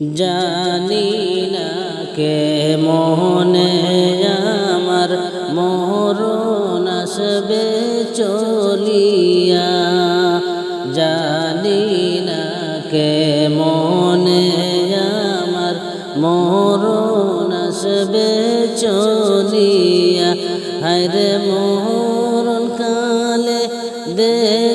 জানি না কে মোহনে আমার মরণ আসবে চলিয়া। জানি না কে মনে আমার মরণ আসবে চলিয়া। হায়রে মরণ কালে দেখাইও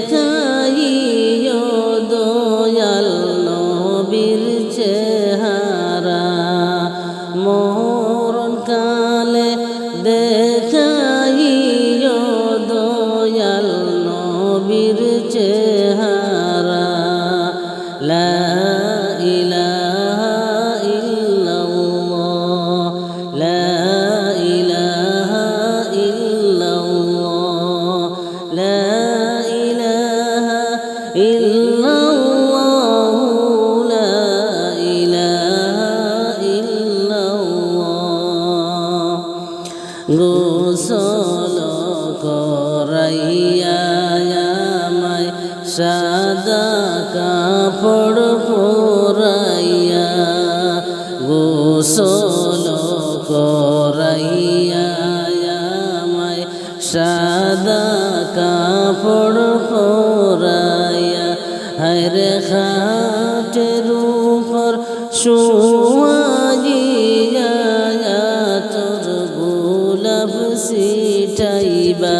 সাদা কাপড় পরাইয়া, গোসল করাইয়া আমায় সাদা কাপড় পরাইয়া হরে খাটের উপর শুয়াইয়া তোর গোলাপ সিটাইবা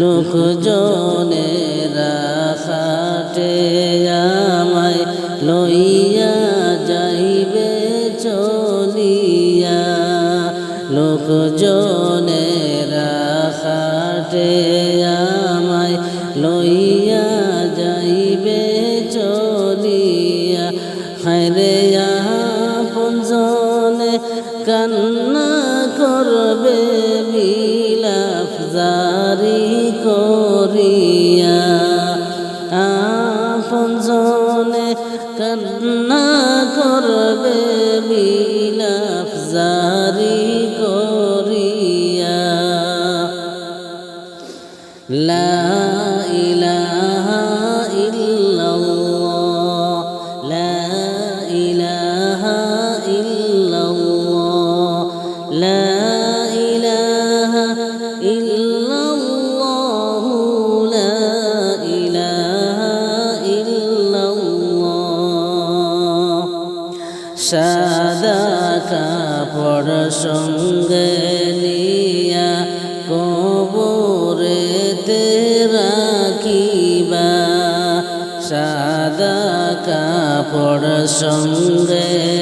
লোকজনেরা খাটে আমায় লইয়া যাইবে চলিয়া। লোকজনেরা খাটে আমায় কাপড় সঙ্গে নিয়া কবরেতে রাখিবা। সাদা কাপড় সঙ্গে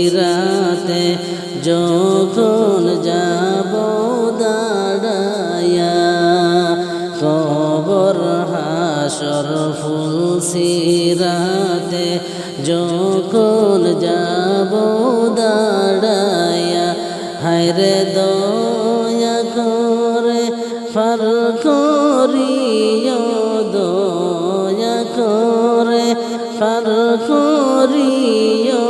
করে ফার করিও দয়া করে ফার করিও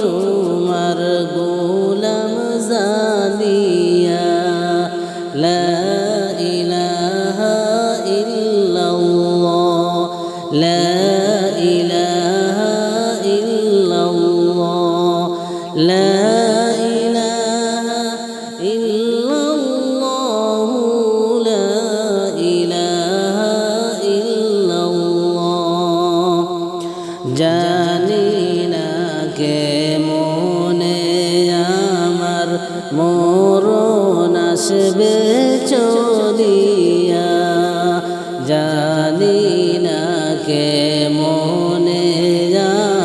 তোমার গোলাম জানিয়া লা ইলাহা ইল্লাল্লাহ লা ইলাহা ইল্লাল্লাহ লা কে মনে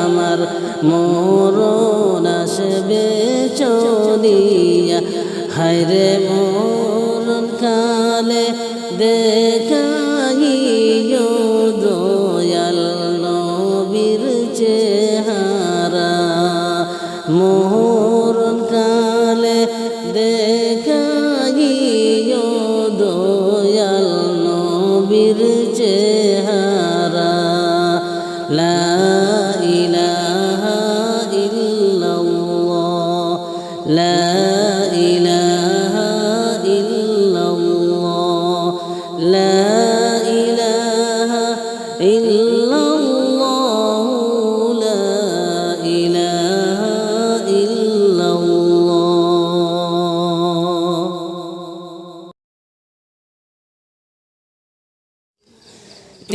আমার মরণ আসবে চলিয়া। হায়রে মরণ কালে দেখাইও দয়াল নবীর চেহারা। মোহরণ কালে দেখাইও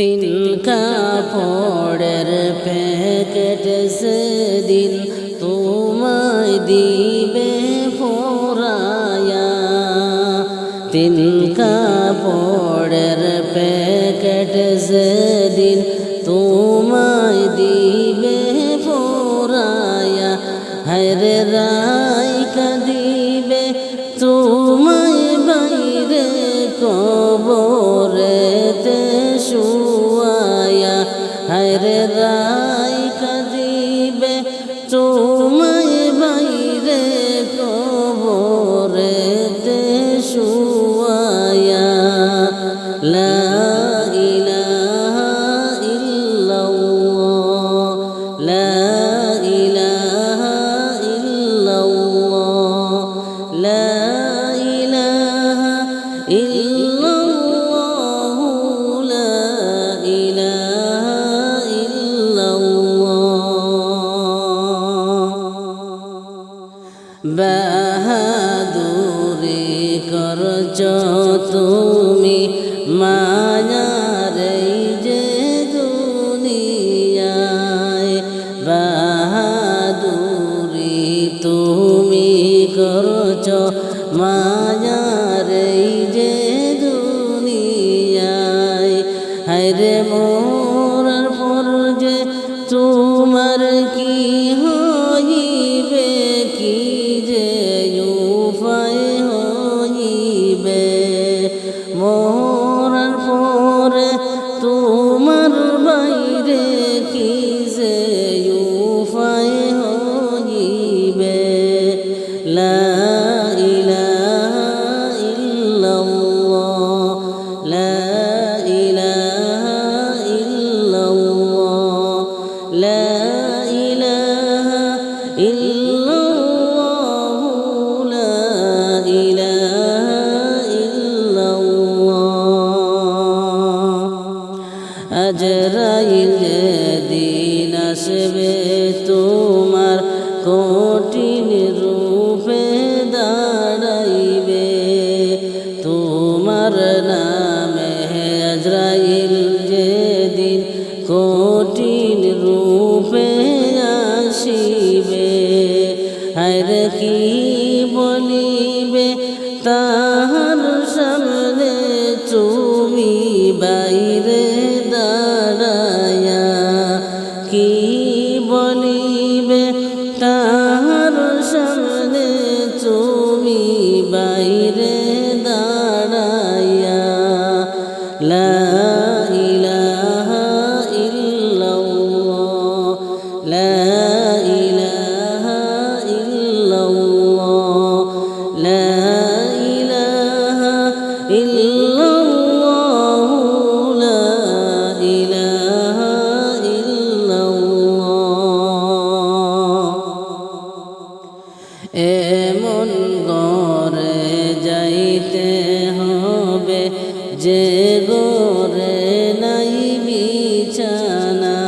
তিন কাপড়ের প্যাকেট সেদিন তোমায় দিবে ফোরায়া তিন কাপড়ের প্যাকেট সেদিন তোমায় মায়ার এই যে বলিবে? তাহার সামনে তুমি বাইরে দাঁড়ায়া কি বলিবে? তাহার সামনে তুমি বাইরে দাঁড়ায়া লা এমন গরে যাইতে হবে। যে গরে নাই বিছানা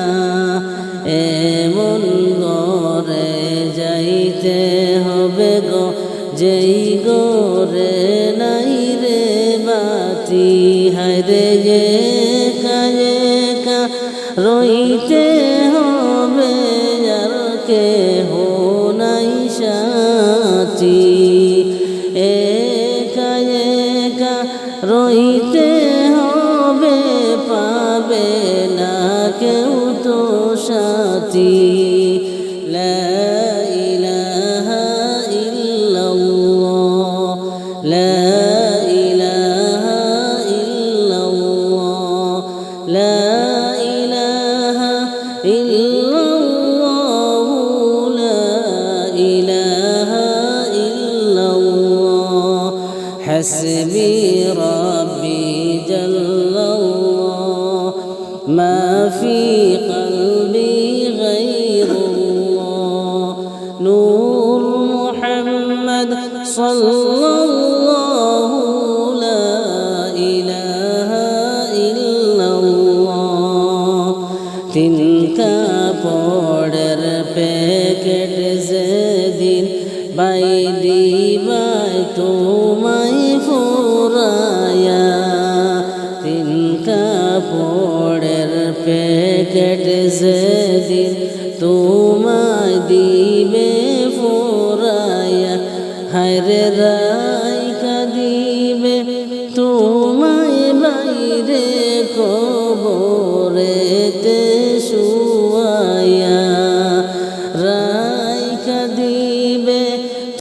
এমন গরে যাইতে হবে গো। যেই গরে নাই রে বাতি হায়রে যে কাজে কা রইতে হবে। আর কে হো نور محمد صلى الله لا إله إلا الله তিন কাপড়ের প্যাকেট যেদিন বাইডি বাই তোমায় ফুরায়া তিন কাপড়ের প্যাকেট যেদিন তোমায়